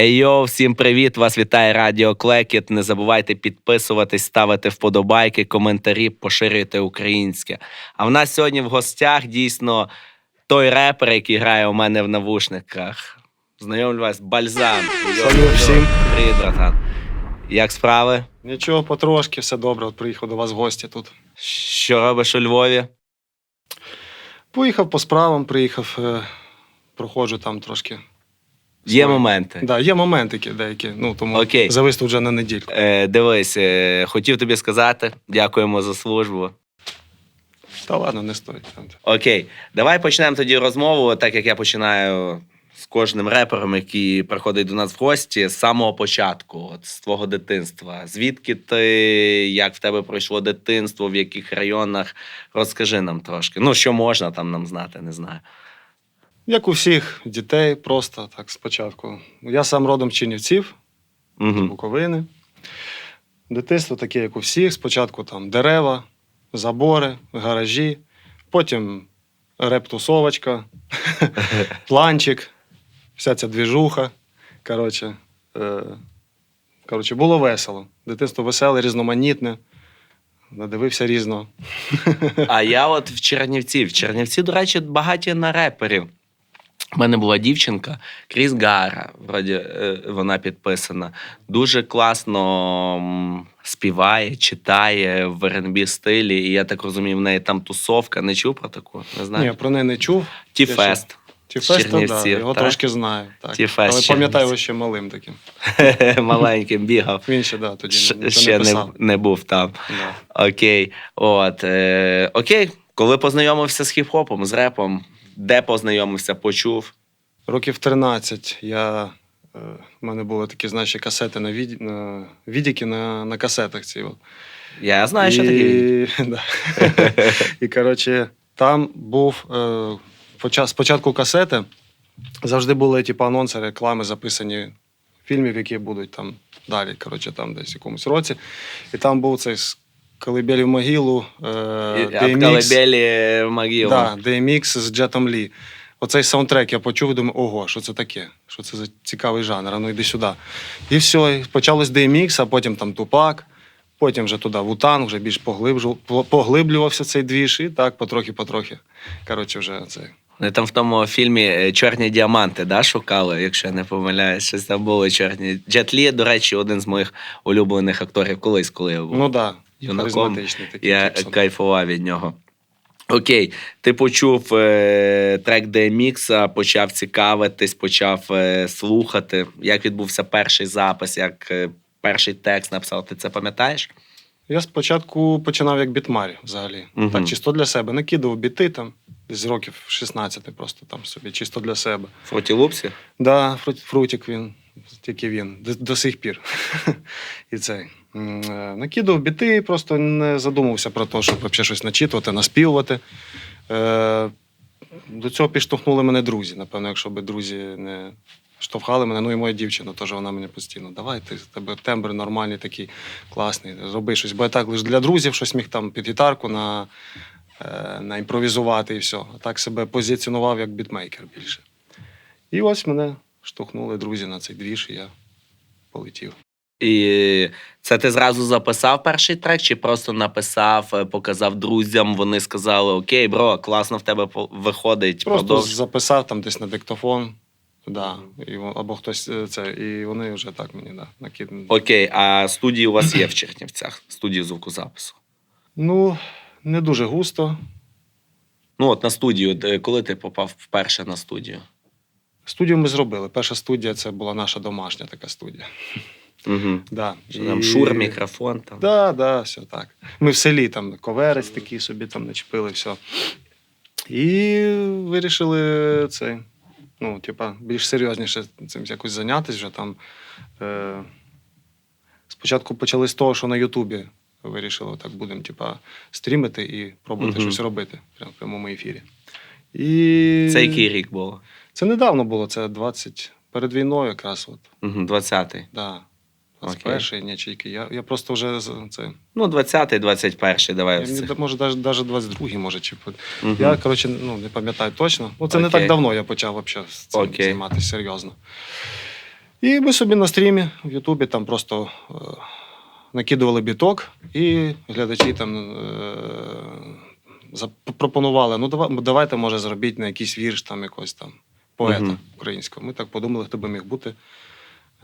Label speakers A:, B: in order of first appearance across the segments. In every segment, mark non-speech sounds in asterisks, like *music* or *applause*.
A: Ейо, всім привіт! Вас вітає Радіо Клекіт. Не забувайте підписуватись, ставити вподобайки, коментарі, поширюйте українське. А в нас сьогодні в гостях дійсно той репер, який грає у мене в навушниках. Знайомлю вас, Бальзам.
B: Салют всім.
A: Привіт, братан. Як справи?
B: Нічого, потрошки, все добре. От приїхав до вас в гості тут.
A: Що робиш у Львові?
B: Поїхав по справам, приїхав, е, проходжу там трошки.
A: Є моменти.
B: Да, є моментики деякі, ну тому
A: Окей.
B: завис тут вже на недільку.
A: Е, дивись, е, хотів тобі сказати, дякуємо за службу.
B: Та ладно, не стоїть.
A: Окей, давай почнемо тоді розмову, так як я починаю з кожним репером, який приходить до нас в гості, з самого початку, от з твого дитинства. Звідки ти, як в тебе пройшло дитинство, в яких районах? Розкажи нам трошки. Ну, що можна там нам знати, не знаю.
B: Як у всіх дітей, просто так спочатку. Я сам родом з Чинівців, з
A: Угу.
B: Буковини. Дитинство таке, як у всіх. Спочатку там дерева, забори, гаражі, потім рептусовочка, *laughs* планчик, вся ця двіжуха. Коротше, е, коротше, було весело. Дитинство веселе, різноманітне. Надивився різного. *laughs*
A: А я от в Чернівці. В Чернівці, до речі, багаті на реперів. У мене була дівчинка Кріс Гара, вроді е, вона підписана. Дуже класно співає, читає в R&B стилі. І я так розумію, в неї там тусовка. Не чув про таку? Не знаю.
B: Ні, про неї не чув.
A: Ті-фест.
B: Ті фест, да, його
A: так?
B: трошки знаю. Так.
A: Ті-фест
B: Але пам'ятаю його ще малим таким. *laughs*
A: Маленьким бігав.
B: Він ще да, тоді не,
A: Ще
B: не
A: не, не був там.
B: Да.
A: Окей. От, е, окей. Коли познайомився з хіп-хопом, з репом, де познайомився, почув.
B: Років 13 я. е, У мене були такі, знаєш, касети на, від... на відіки на, на касетах ці. От.
A: Я знаю, що
B: і... *laughs* Да. і коротше, там був е, поча- спочатку касети, завжди були типу, анонси, реклами записані фільмів, які будуть там далі, коротше, там десь в якомусь році. І там був цей колибелі в могилу, е, DMX,
A: Колебелі могила.
B: да, DMX з Джетом Лі. Оцей саундтрек я почув думаю, ого, що це таке? Що це за цікавий жанр? А ну йди сюди. І все, і почалось DMX, а потім там Тупак, потім вже туди Вутан, вже більш поглиблювався цей двіж, і так потрохи-потрохи. Коротше, вже це.
A: Вони там в тому фільмі е, Чорні діаманти да, шукали, якщо я не помиляюсь. Щось там були чорні. Джет Лі, до речі, один з моїх улюблених акторів колись, коли я був.
B: Ну так, да,
A: юнаком.
B: такий.
A: Я
B: Кіпсон.
A: кайфував від нього. Окей, ти почув е, трек DMX, почав цікавитись, почав е, слухати. Як відбувся перший запис, як е, перший текст написав, ти це пам'ятаєш?
B: Я спочатку починав як бітмар взагалі.
A: Мгм.
B: Так, чисто для себе. Накидував біти там, десь з років 16 просто там собі, чисто для себе.
A: Фруті Лупсі?
B: Да, фрут- фрутик він, тільки він, до, до сих пір. *laughs* І цей. Е, Накидав біти, просто не задумався про те, щоб взагалі щось начитувати, наспівувати. Е, До цього підштовхнули мене друзі. Напевно, якщо б друзі не штовхали мене, ну і моя дівчина теж вона мені постійно. Давай, ти тебе тембр нормальний, такий класний, роби щось. Бо я так лише для друзів щось міг там під гітарку на, е, на імпровізувати і все. А так себе позиціонував як бітмейкер більше. І ось мене штовхнули друзі на цей двіж, і я полетів.
A: І це ти зразу записав перший трек, чи просто написав, е, показав друзям, вони сказали: Окей, бро, класно в тебе виходить.
B: Просто
A: продовж.
B: записав там десь на диктофон. Да, і, або хтось е, це, і вони вже так мені да, накинули.
A: Окей, а студії у вас є в Чернівцях, студії звукозапису.
B: Ну, не дуже густо.
A: Ну, от на студію, коли ти попав вперше на студію?
B: Студію ми зробили. Перша студія це була наша домашня така студія.
A: Угу.
B: Да.
A: Що там
B: І-
A: шур, мікрофон там.
B: Да, да, все так. Ми в селі там коверець такий собі там начепили, все. І вирішили цей, ну, типа, більш серйозніше цим якось зайнятися вже там. Е, спочатку почали з того, що на Ютубі вирішили, так будемо, типа, стрімити і пробувати
A: Мгм.
B: щось робити прямо в прямому ефірі. І...
A: Це який рік було?
B: Це недавно було, це 20, перед війною якраз. От,
A: Угу, 20-й.
B: да.
A: Окей.
B: 21-й, ні. Я, я просто вже це.
A: Ну, 20-й, 21-й, давай.
B: Я,
A: це.
B: може, навіть, навіть 22-й, може, чи.
A: Мгм.
B: Я, коротше, ну, не пам'ятаю точно. Ну, це не так давно я почав вообще з цим
A: Окей.
B: займатися серйозно. І ми собі на стрімі в Ютубі там просто е, накидували біток, і глядачі там е, запропонували: ну давай, давайте, може, зробіть на якийсь вірш там якогось там поета
A: Мгм.
B: українського. Ми так подумали, хто би міг бути.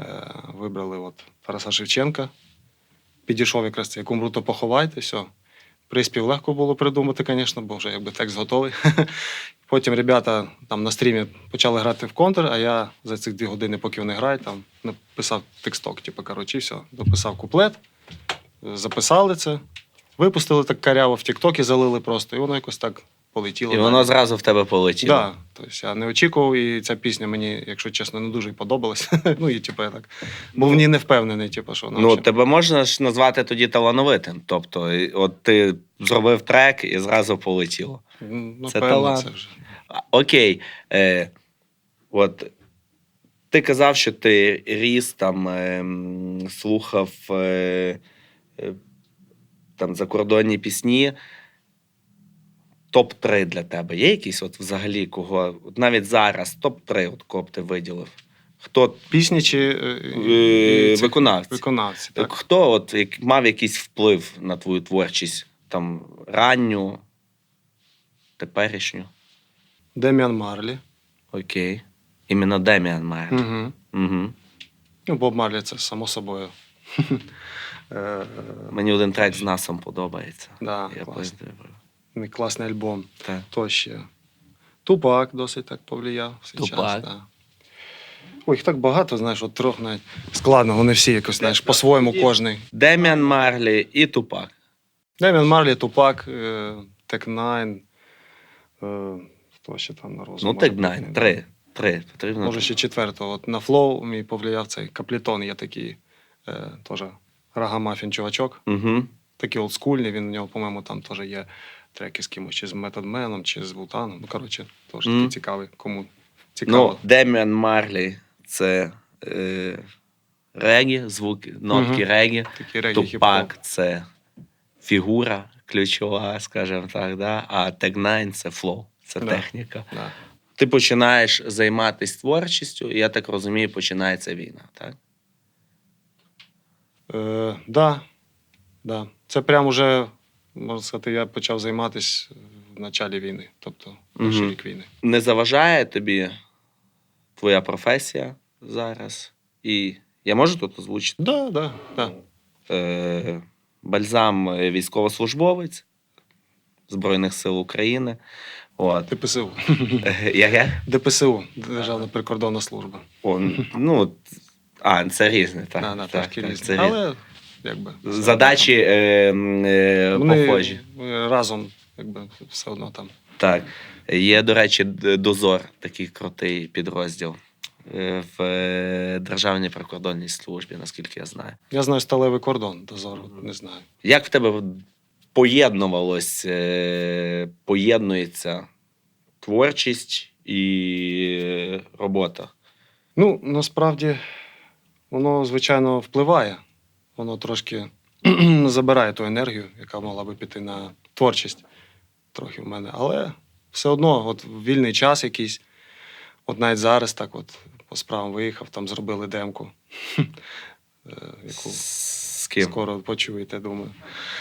B: Е, вибрали от Тараса Шевченка. Підійшов якраз цей кумру, поховайте, все. Приспів легко було придумати, звісно, бо вже якби текст готовий. *laughs* Потім ребята там на стрімі почали грати в контр, а я за цих дві години, поки вони грають, там написав тексток, типу, коротше, все. Дописав куплет, записали це, випустили так каряво в Тіктокі, залили просто, і воно якось так полетіло.
A: І воно зразу в тебе полетіло.
B: Да, тобто я не очікував, і ця пісня мені, якщо чесно, не дуже й подобалась. *laughs* ну і типу, я так був в ній не впевнений, типу, що вона
A: Ну,
B: взагалі-
A: тебе можна ж назвати тоді талановитим. Тобто, от ти зробив трек і зразу полетіло.
B: Ну,
A: це талант.
B: це вже.
A: Окей. Е, от ти казав, що ти ріс там, е, слухав е, е, там закордонні пісні. Топ-3 для тебе. Є якийсь от взагалі кого? От навіть зараз топ-3, от кого б ти виділив? Хто
B: Пісні чи е,
A: е,
B: цих
A: виконавці?
B: виконавці? Так.
A: Хто от як, мав якийсь вплив на твою творчість? Там ранню, теперішню?
B: Деміан Марлі.
A: Окей. Іменно Деміан Марлі.
B: Угу.
A: Угу.
B: Ну, Боб Марлі це само собою. Е,
A: Мені один трек з насом подобається.
B: Да,
A: Я
B: класний. Класний альбом.
A: Так.
B: То ще. Тупак досить так повлияв. в свій
A: Тупак.
B: Час. Ой, їх так багато, знаєш, от трьох навіть складно, вони всі якось, знаєш, по-своєму кожний.
A: Деміан Марлі і Тупак.
B: Деміан Марлі, Тупак, е, Тек Найн. е, Хто ще там на розум?
A: Ну,
B: може
A: так
B: бути?
A: найн. Три. Три. Потрібно.
B: Може, ще четвертого. От на флоу мій повлияв цей каплітон, є такий е, теж рагамафін чувачок.
A: Угу.
B: Такий олдскульний, він у нього, по-моєму, там теж є треки з кимось, чи з Методменом, чи з Вултаном. Ну, коротше, теж
A: Мгм.
B: такий цікавий, кому цікаво.
A: Ну, Деміан Марлі це е, регі, звуки, нотки регі.
B: Такий регі.
A: Тупак це фігура ключова, скажімо так, да? а Тег-9 це флоу, це
B: Да.
A: техніка.
B: Да.
A: Ти починаєш займатися творчістю, і я так розумію, починається війна, так?
B: Е, да, да. Це прям уже, можна сказати, я почав займатися в початку війни, тобто перший
A: Мгм.
B: рік війни.
A: Не заважає тобі твоя професія зараз. І я можу тут озвучити?
B: Да, да, да.
A: Е, бальзам військовослужбовець Збройних сил України. От.
B: ДПСУ.
A: Е, Я, я?
B: ДПСУ, Державна прикордонна служба.
A: О, ну, а, це різне, так.
B: да, да,
A: так,
B: трошки
A: так,
B: різні.
A: це різне.
B: Але якби.
A: Задачі е, е.
B: Вони
A: похожі.
B: е, разом, якби все одно там.
A: Так. Є, до речі, дозор, такий крутий підрозділ е, в е, Державній прикордонній службі, наскільки я знаю.
B: Я знаю сталевий кордон дозору, не знаю.
A: Як в тебе поєднувалось, поєднується творчість і робота?
B: Ну, насправді, воно, звичайно, впливає. Воно трошки *clears throat* забирає ту енергію, яка могла би піти на творчість трохи в мене. Але все одно, от в вільний час якийсь, от навіть зараз так от по справам виїхав, там зробили демку, е, яку
A: ким?
B: скоро почуєте, думаю.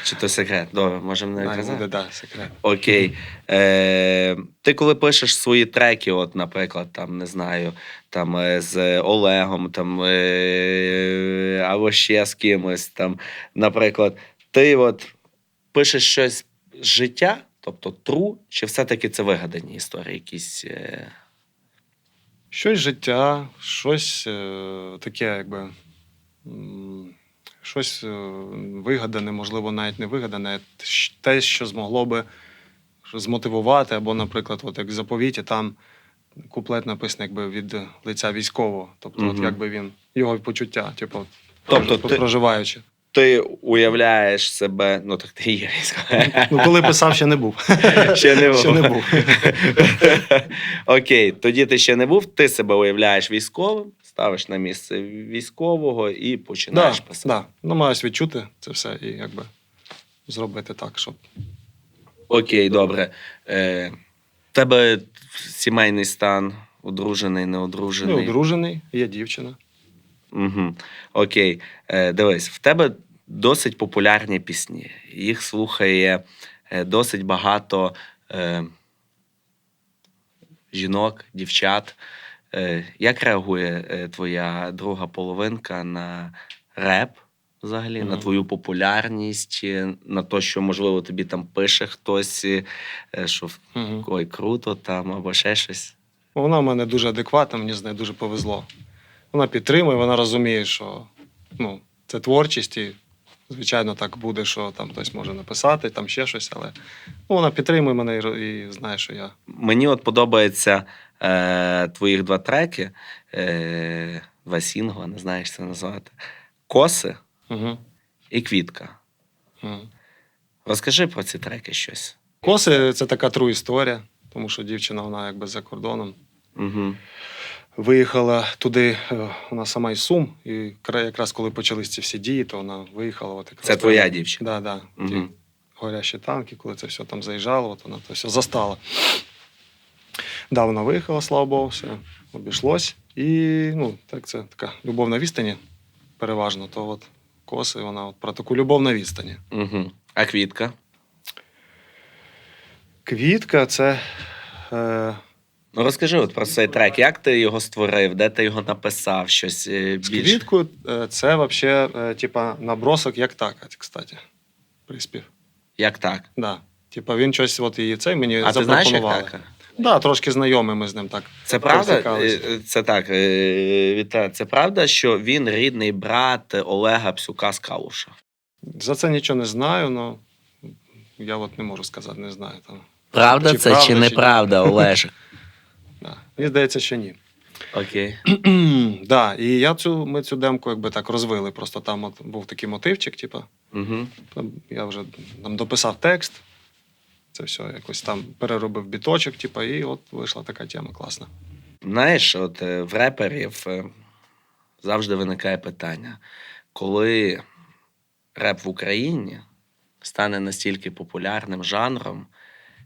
A: Чи то секрет? Добре, можемо не
B: Навіть
A: казати.
B: буде, да, секрет.
A: Окей. Е, ти коли пишеш свої треки, от, наприклад, там, не знаю, там е, з Олегом, там, е, або ще з кимось, там, наприклад, ти от пишеш щось з життя, тобто true, чи все-таки це вигадані історії якісь. Е...
B: Щось життя, щось е, таке, якби. м, Щось е, вигадане, можливо, навіть не вигадане, те, що змогло би змотивувати, або, наприклад, от як в заповіті, там куплет написаний якби від лиця військового. Тобто, от якби він його почуття, типу,
A: Тобто
B: прож-
A: ти-
B: проживаючи.
A: Ти уявляєш себе, ну так ти є.
B: Ну, коли писав, ще не був. *laughs*
A: Ще не був.
B: Ще не був. *laughs*
A: Окей, тоді ти ще не був, ти себе уявляєш військовим, ставиш на місце військового і
B: Да,
A: починаєш писати.
B: да. Намагаюсь відчути це все і якби зробити так, щоб
A: Окей, добре. Е, тебе сімейний стан, одружений,
B: не
A: неодружений.
B: одружений, є дівчина.
A: Угу. Окей. Е, дивись, в тебе досить популярні пісні. Їх слухає е, досить багато е, жінок, дівчат. Е, як реагує е, твоя друга половинка на реп? Взагалі, на твою популярність, на те, що, можливо, тобі там пише хтось, е, що
B: Угу.
A: ой, круто там, або ще щось.
B: Вона в мене дуже адекватна, мені з нею дуже повезло. Вона підтримує, вона розуміє, що ну, це творчість, і, звичайно, так буде, що там хтось може написати, там ще щось, але ну, вона підтримує мене і, і знає, що я.
A: Мені от подобається е, твоїх два треки, е, два сінгла, не знаю, як це назвати. Коси
B: Угу.
A: і квітка.
B: Угу.
A: Розкажи про ці треки щось.
B: Коси це така тру історія, тому що дівчина, вона якби за кордоном.
A: Угу.
B: Виїхала туди, е, вона сама із Сум, і якраз коли почались ці всі дії, то вона виїхала. От якраз
A: Це твоя дівчина.
B: Да, да. Ті горящі танки, коли це все там заїжджало, от вона то все застала. Да, вона виїхала, слава Богу, все обійшлось. І ну, так це така любов на відстані переважно. То от коси, вона от про таку любов на відстані.
A: Угу. А квітка?
B: Квітка це. Е,
A: Ну розкажи от про цей трек. Як ти його створив, де ти його написав? Щось е, більше?
B: квітку е, це взагалі, е, типа, набросок як так, кстати. Приспів.
A: Як так?
B: Да. Типа він щось, от і цей мені
A: А ти знаєш, як
B: запропонували.
A: Так?
B: Да, трошки знайомі ми з ним так.
A: Це правда? Е, Це так, е, це правда, що він рідний брат Олега Псюка з Калуша?
B: За це нічого не знаю, але я от не можу сказати, не знаю. Там.
A: Правда
B: Чи
A: це
B: правда,
A: чи
B: чи
A: неправда, Олежик? *laughs*
B: Да. Мені здається, що ні.
A: Окей. *clears throat*
B: да, і я цю, ми цю демку якби так розвили. Просто там от був такий мотивчик, типу,
A: Угу.
B: я вже там дописав текст. Це все якось там переробив біточок, типу, і от вийшла така тема класна.
A: Знаєш, от е, в реперів е, завжди виникає питання, коли реп в Україні стане настільки популярним жанром,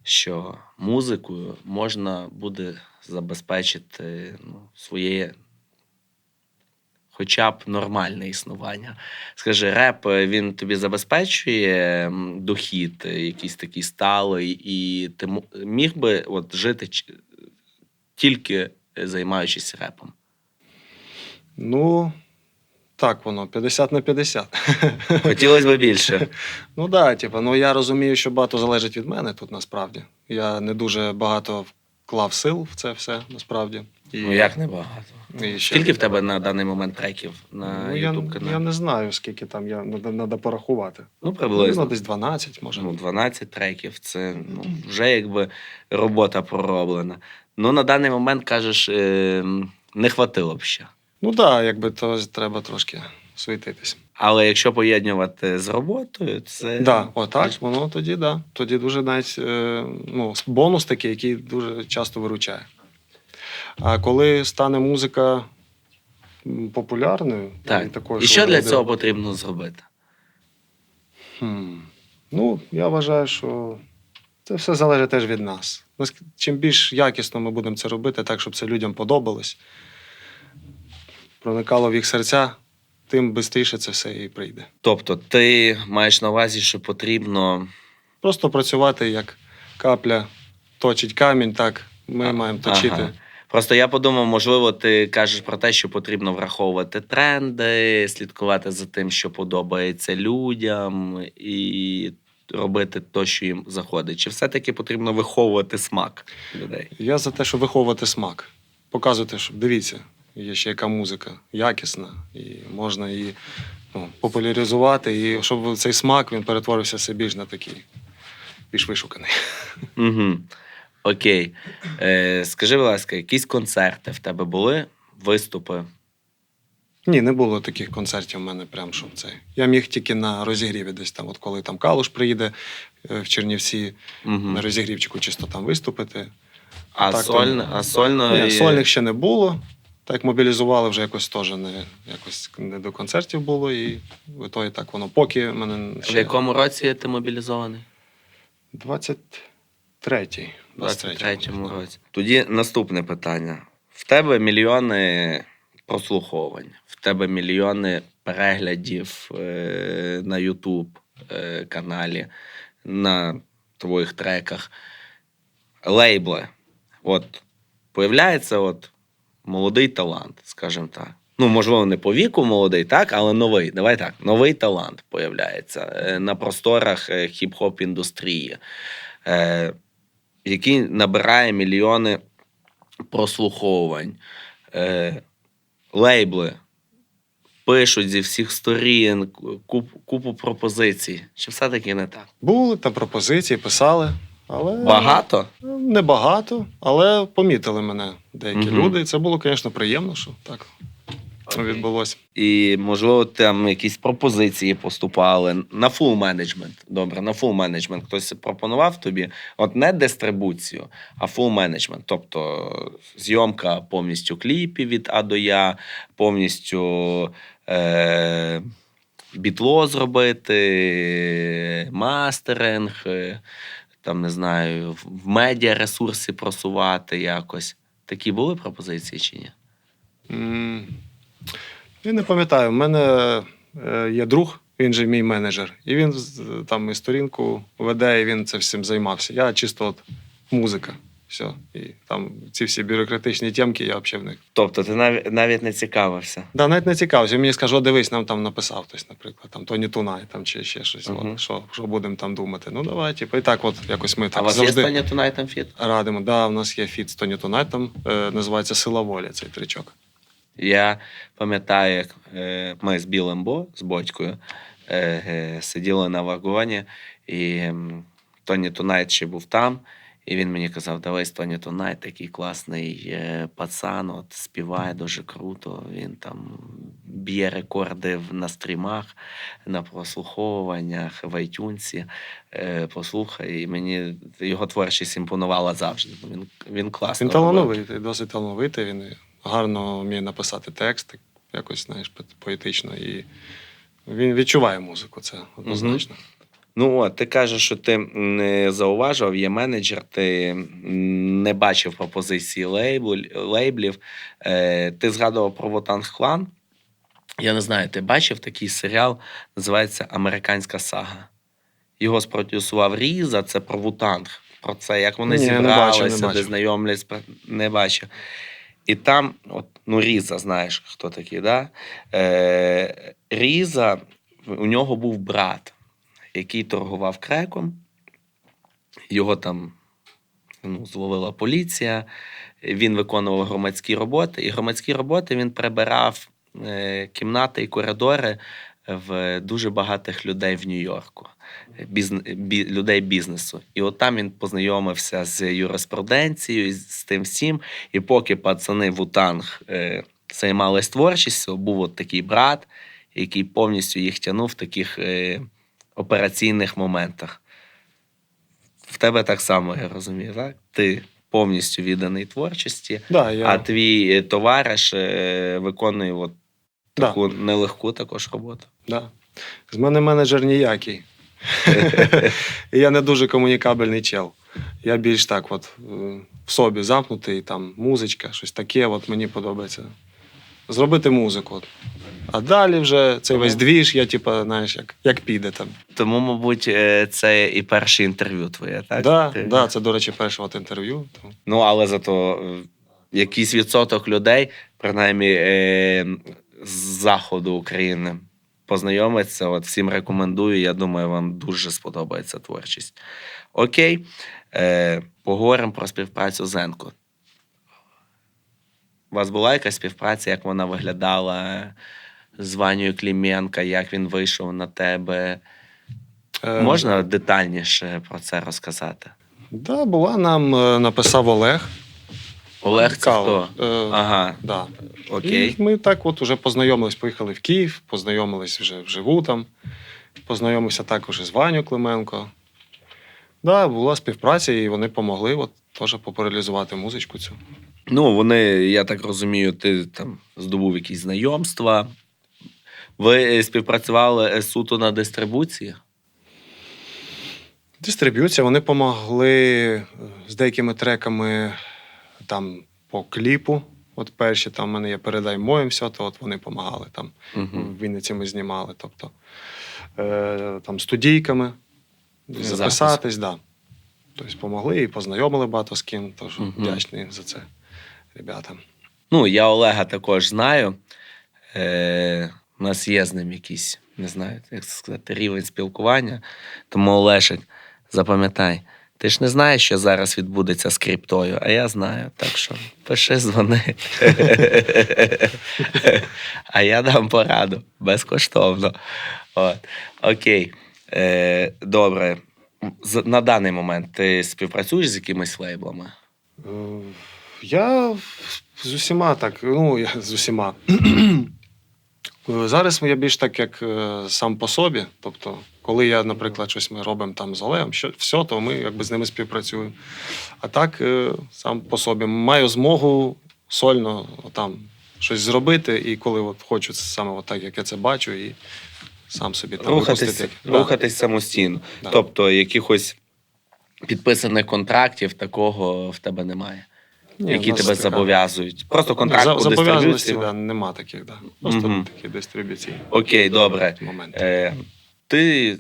A: що музикою можна буде забезпечити ну, своє хоча б нормальне існування. Скажи, реп е, він тобі забезпечує дохід, е, якийсь такий сталий, і ти міг би от жити тільки е, займаючись репом.
B: Ну, так воно, 50 на 50.
A: Хотілося б більше.
B: Ну да, типу, ну я розумію, що багато залежить від мене тут насправді. Я не дуже багато вклав сил в це все насправді. І,
A: Ну як небагато.
B: і ще-
A: Скільки в тебе на даний момент треків на
B: ну, я,
A: YouTube
B: я
A: каналі?
B: не знаю, скільки там я треба порахувати.
A: Ну,
B: Ну,
A: приблизно.
B: десь 12, може.
A: Ну, 12 треків це ну, вже якби робота пророблена. Ну, на даний момент кажеш, е, не хватило б ще.
B: Ну так, да, якби то треба трошки суетитись.
A: Але якщо поєднувати з роботою, це
B: Да, отак, воно тоді, да. Тоді дуже навіть е, ну, бонус такий, який дуже часто виручає. А коли стане музика популярною,
A: так.
B: і такою,
A: І що для
B: будуть-
A: цього потрібно зробити?
B: Хм. Ну, я вважаю, що це все залежить теж від нас. Чим більш якісно ми будемо це робити, так, щоб це людям подобалось, проникало в їх серця, тим швидше це все і прийде.
A: Тобто, ти маєш на увазі, що потрібно
B: Просто працювати як капля точить камінь, так ми
A: А,
B: маємо точити.
A: ага. Просто я подумав, можливо, ти кажеш про те, що потрібно враховувати тренди, слідкувати за тим, що подобається людям, і робити те, що їм заходить. Чи все-таки потрібно виховувати смак людей?
B: Я за те, щоб виховувати смак. Показувати, що дивіться, є ще яка музика якісна, і можна її ну, популяризувати, і щоб цей смак він перетворився все більш на такий більш вишуканий.
A: Угу. Окей. Е, скажи, будь ласка, якісь концерти в тебе були? Виступи?
B: Ні, не було таких концертів в мене прям, щоб це. Я міг тільки на розігріві десь там, от коли там Калуш приїде е, в Чернівці,
A: Угу.
B: на розігрівчику чисто там виступити.
A: А,
B: так,
A: сольно,
B: то-
A: а сольно
B: Ні,
A: і-
B: сольних ще не було. Так мобілізували вже якось теж не, якось не до концертів було, і в ітогі так воно поки в мене
A: В
B: ще
A: якому році ти мобілізований?
B: 23-й.
A: 23-му році. Тоді наступне питання. В тебе мільйони прослуховань. В тебе мільйони переглядів е, на YouTube е, каналі, на твоїх треках. Лейбли. От появляється от молодий талант, скажімо так. Ну, можливо, не по віку молодий, так, але новий. Давай так, новий талант появляється е, на просторах е, хіп-хоп індустрії, е, який набирає мільйони прослуховувань. Лейбли пишуть зі всіх сторін куп, купу пропозицій. Чи все-таки не так?
B: Були там пропозиції, писали, але
A: Багато?
B: небагато, але помітили мене деякі
A: Мгм.
B: люди. І це було, звісно, приємно, що так відбулося.
A: І, можливо, там якісь пропозиції поступали на фул менеджмент. Добре, на фул менеджмент. Хтось пропонував тобі, от не дистрибуцію, а фул менеджмент. Тобто зйомка повністю кліпів від А до Я, повністю е- бітло зробити, мастеринг, е, там не знаю, в медіа ресурси просувати якось. Такі були пропозиції чи ні?
B: Я не пам'ятаю, У мене е, є друг, він же мій менеджер, і він там і сторінку веде, і він це всім займався. Я чисто от музика. Все. І там ці всі бюрократичні тємки, я взагалі в них.
A: Тобто ти навіть, навіть не цікавився.
B: Да, навіть не цікавився. Він мені скаже, дивись, нам там написав хтось, наприклад, там Тоні Тунай там, чи ще щось.
A: Мгм.
B: От, що, що будемо там думати? Ну, давай, типу, і так, от якось ми
A: а у вас
B: завжди
A: є Тоні Тунайтом фіт?
B: радимо. Да, у нас є фіт з Тоні Тунайтом, е, називається Сила волі, цей тричок.
A: Я пам'ятаю, як е, ми з Білим Бо, з Бодькою, е, е, сиділи на вагоні, і Тоні Тунайт ще був там. І він мені казав: дивись, Тоні Тунайт, такий класний е, пацан, от співає дуже круто. Він там б'є рекорди на стрімах, на прослуховуваннях в iTunes. Е, послухай, і мені його творчість імпонувала завжди. Він, він класно.
B: Він талановитий, досить талановитий. Він гарно вміє написати текст, якось знаєш, поетично. І він відчуває музику, це однозначно.
A: Ну от, ти кажеш, що ти не зауважував, є менеджер, ти не бачив пропозиції лейбл- лейблів. Е, ти згадував про Вотанг Клан. Я не знаю, ти бачив такий серіал, називається Американська сага. Його спродюсував Різа, це про Вутанг. Про це, як вони
B: Ні, не
A: зібралися,
B: не
A: де знайомляться, не бачив. І там, от, ну, Різа, знаєш, хто такий, да? Е, Різа, у нього був брат, який торгував креком. Його там ну, зловила поліція. Він виконував громадські роботи. І громадські роботи він прибирав е, кімнати і коридори в дуже багатих людей в Нью-Йорку, бі... людей бізнесу. І от там він познайомився з юриспруденцією, з тим всім. І поки пацани Вутанг е, займались творчістю, був от такий брат, який повністю їх тягнув в таких е, операційних моментах. В тебе так само, я розумію, так? Ти повністю відданий творчості,
B: Да, я...
A: а твій е, товариш е, виконує от
B: Да.
A: таку нелегку також роботу.
B: Да. З мене менеджер ніякий. *laughs* Я не дуже комунікабельний чел. Я більш так, от е, в собі замкнутий, там музичка, щось таке, от мені подобається. Зробити музику. А далі вже цей весь двіж, я, типа, знаєш, як, як піде там.
A: Тому, мабуть, е, це і перше інтерв'ю твоє, так?
B: Да,
A: Ти-
B: да, це, до речі, перше от інтерв'ю.
A: Ну, але зато е, якийсь відсоток людей, принаймні е, з заходу України, познайомиться. От всім рекомендую. Я думаю, вам дуже сподобається творчість. Окей, е, поговоримо про співпрацю з Енко. У вас була якась співпраця, як вона виглядала з Ванею Кліменка, як він вийшов на тебе?
B: Е,
A: Можна детальніше про це розказати?
B: Да, була, нам е, написав Олег.
A: Олег, це хто?
B: Е,
A: Ага,
B: да.
A: окей.
B: І ми так от уже познайомились, поїхали в Київ, познайомились вже вживу там. Познайомився також із Ваню Клименко. Да, була співпраця, і вони допомогли от, теж популяризувати музичку цю.
A: Ну, вони, я так розумію, ти там здобув якісь знайомства. Ви е, співпрацювали е, суто на дистрибуції?
B: Дистриб'юція, вони допомогли з деякими треками там по кліпу. От перші там в мене є передай моїм все, то от вони допомагали там. В Вінниці ми знімали. Тобто е, там студійками записатись, да. Тобто помогли і познайомили багато з ким, тож
A: Мгм.
B: вдячний за це ребятам.
A: Ну, я Олега також знаю. Е, у нас є з ним якийсь, не знаю, як це сказати, рівень спілкування. Тому, Олешик, запам'ятай, ти ж не знаєш, що зараз відбудеться з криптою, а я знаю. Так що пиши, дзвони. а я дам пораду безкоштовно. От. Окей. Е, добре. На даний момент ти співпрацюєш з якимись лейблами?
B: Е, Я з усіма так, ну, я з усіма. Е, Зараз я більш так, як е, сам по собі. Тобто, коли я, наприклад, щось ми робимо там з Олегом, що, все, то ми якби з ними співпрацюємо. А так, е, сам по собі маю змогу сольно там щось зробити, і коли от хочу це саме от так, як я це бачу, і сам собі там
A: рухатись,
B: випустити. Да.
A: самостійно.
B: Да.
A: Тобто якихось підписаних контрактів такого в тебе немає,
B: Ні,
A: які
B: в нас
A: тебе
B: така-
A: зобов'язують. Просто контракт
B: За-
A: по
B: Зобов'язаності
A: дистриб'юції.
B: да, нема таких, да. Просто
A: Мгм.
B: такі дистриб'юційні
A: Окей, добре.
B: моменти.
A: Е, ти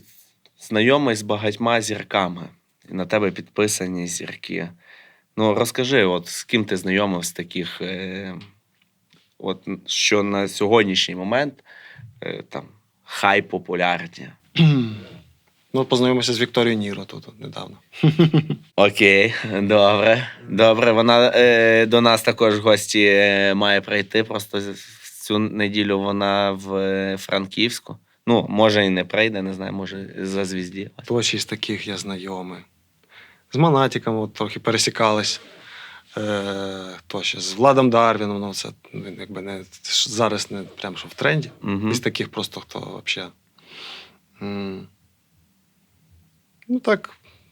A: знайомий з багатьма зірками, і на тебе підписані зірки. Ну, розкажи, от з ким ти знайомив з таких, е, от, що на сьогоднішній момент е, там хай популярні. *clears throat*
B: Ну, познайомився з Вікторією Ніро тут недавно.
A: Окей, добре. Добре. Вона е, до нас також в гості е, має прийти. Просто цю неділю вона в е, Франківську. Ну, може і не прийде, не знаю, може зазвізділа.
B: Хто ще з таких я знайомий. З Монатіком от, трохи пересікались. Е, ще? З Владом Дарвіном, ну це він якби не зараз не прям що в тренді.
A: Угу.
B: Із таких просто хто взагалі. Ну так,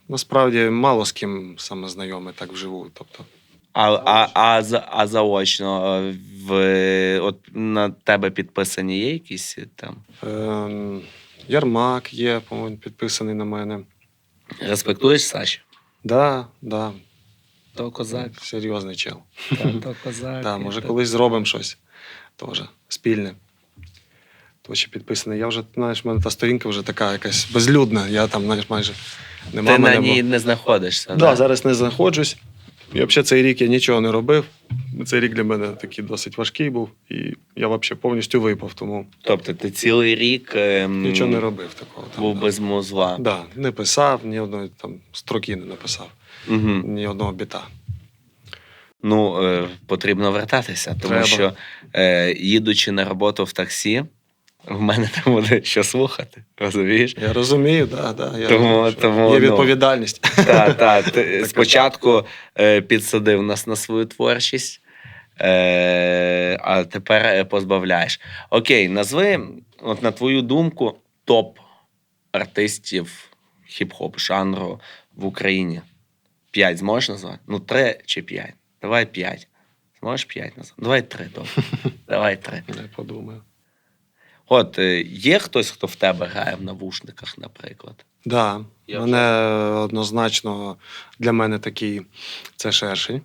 B: насправді мало з ким саме знайомий так вживу. Тобто,
A: А, а, а, а заочно е, в, от на тебе підписані є якісь е, там?
B: Ем, Ярмак є, по-моєму, підписаний на мене.
A: Респектуєш Саші?
B: Да, да,
A: То козак.
B: серйозний чел.
A: Та, то козак. *laughs*
B: Да, може, колись зробимо щось теж спільне. То ще підписаний. Я вже, знаєш, в мене та сторінка вже така якась безлюдна. Я там, знаєш, майже нема
A: Ти на
B: бо-
A: ній не знаходишся.
B: Да, зараз не знаходжусь. І взагалі цей рік я нічого не робив. Цей рік для мене такий досить важкий був, і я взагалі повністю випав, тому
A: Тобто ти цілий рік ем,
B: нічого не робив такого. Там,
A: був
B: да.
A: без музла.
B: Да, не писав, ні одної там строки не написав,
A: Угу.
B: ні одного біта.
A: Ну, е, потрібно вертатися, тому
B: Треба.
A: що е, їдучи на роботу в таксі, в мене там буде що слухати. Розумієш?
B: Я розумію, да, да, я
A: Тому-
B: розумію,
A: тому,
B: є
A: ну,
B: відповідальність.
A: Так, так. *laughs* Ти спочатку е, підсадив нас на свою творчість, е, а тепер е, позбавляєш. Окей, назви, от на твою думку, топ артистів хіп-хоп жанру в Україні. П'ять зможеш назвати? Ну, три чи п'ять. Давай п'ять. Зможеш п'ять назвати? Давай три, добре. *laughs* Давай три.
B: Я подумаю.
A: От е, є хтось, хто в тебе грає в навушниках, наприклад.
B: Да,
A: Я
B: мене однозначно для мене такий це шершень.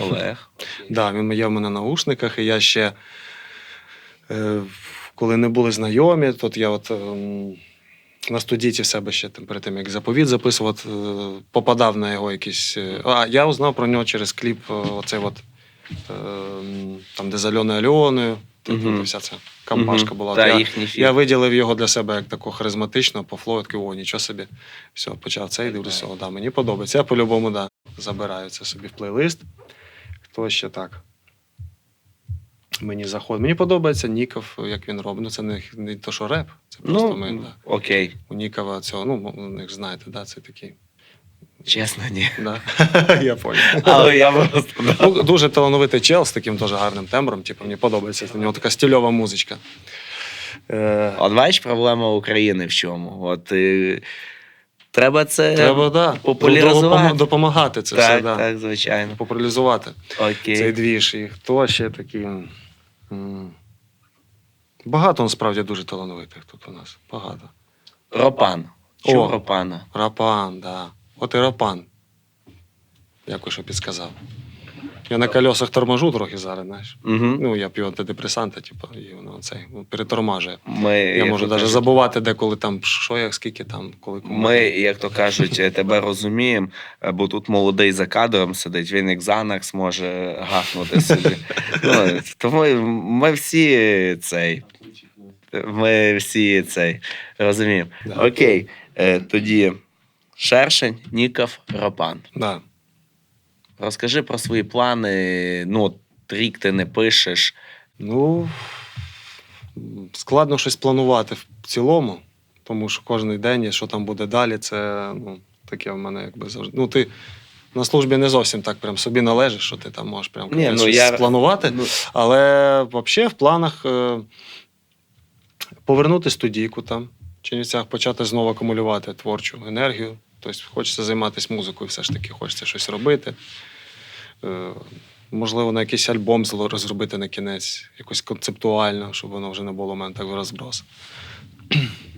A: Олег. *laughs*
B: Да, він є в мене на наушниках, і я ще, е, коли не були знайомі, тут я от ем, на студійці в себе ще там, перед тим, як заповіт записував, е, попадав на його якісь. е, А я узнав про нього через кліп, е, оцей от, ем, там, де з Альоною Альоною.
A: Мгм.
B: вся ця кампашка була.
A: Та,
B: я,
A: їхній
B: я виділив його для себе як такого харизматичного, по флоу, такий, о, нічого собі. Все, почав це і дивлюся, о, да, мені подобається. Я по-любому да, забираю це собі в плейлист. Хто ще так? Мені заходить. Мені подобається Ніков, як він робить. Ну, це не, не то, що реп, це просто
A: Ну,
B: ми, да.
A: окей.
B: у Нікова цього, ну, у них знаєте, да, це такий.
A: Чесно, ні.
B: Да. *laughs* Я понял.
A: Але я просто.
B: Ну, дуже талановитий чел з таким дуже гарним тембром. Типу, мені подобається. У нього така стильова музичка. Е,
A: От бачиш, проблема України в чому? От е, треба це
B: Треба, да.
A: популяризувати.
B: Допомагати це
A: так,
B: все, да.
A: так, звичайно.
B: Популяризувати
A: Окей.
B: цей двіж. І хто ще такий. Багато насправді дуже талановитих тут у нас. Багато.
A: Ропан. Чув
B: О.
A: Ропана.
B: Рапан, да. От і Рапан. Дякую, що підсказав. Я на колесах торможу трохи зараз, знаєш.
A: Угу.
B: Ну, я п'ю антидепресанти, типу, і воно цей ну, перетормажує.
A: Ми,
B: Я
A: як
B: можу
A: то
B: навіть
A: кажуть,
B: забувати деколи там, що як, скільки там, коли кому.
A: Ми, як то кажуть, е, тебе розуміємо, е, бо тут молодий за кадром сидить, він як Занакс може гахнути собі. *laughs* Ну, тому ми всі цей. Ми всі цей розуміємо.
B: Да.
A: Окей, е, тоді Шершень, Ніков, Ропан.
B: Да.
A: Розкажи про свої плани. Ну, рік ти не пишеш.
B: Ну, складно щось планувати в цілому, тому що кожен день, і що там буде далі, це ну, таке в мене якби завжди. Ну, ти на службі не зовсім так прям собі належиш, що ти там можеш прям
A: Ні, ну,
B: щось
A: я-
B: спланувати.
A: Ну,
B: Але взагалі в планах е, повернути студійку там, в Чернівцях, почати знову акумулювати творчу енергію. Тобто хочеться займатися музикою, все ж таки, хочеться щось робити. Е, можливо, на якийсь альбом розробити на кінець, якось концептуально, щоб воно вже не було в мене так в розброс.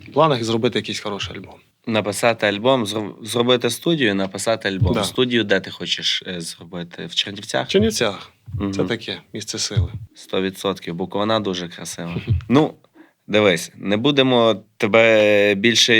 B: В планах зробити якийсь хороший альбом.
A: написати альбом, зробити студію, написати альбом.
B: Да.
A: Студію, де ти хочеш е, зробити? В Чернівцях?
B: В Чернівцях це таке місце сили.
A: 100%. Буковина дуже красива. Ну, дивись, не будемо тебе більше,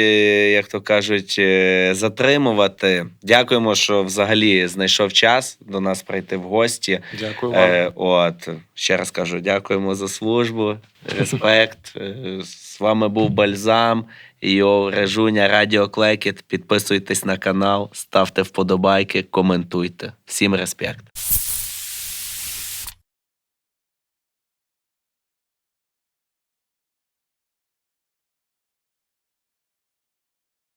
A: як то кажуть, е, затримувати. Дякуємо, що взагалі знайшов час до нас прийти в гості.
B: Дякую вам.
A: Е, от, ще раз кажу, дякуємо за службу, респект. Е, З вами був Бальзам, його Режуня, Радіо Клекіт. Підписуйтесь на канал, ставте вподобайки, коментуйте. Всім респект.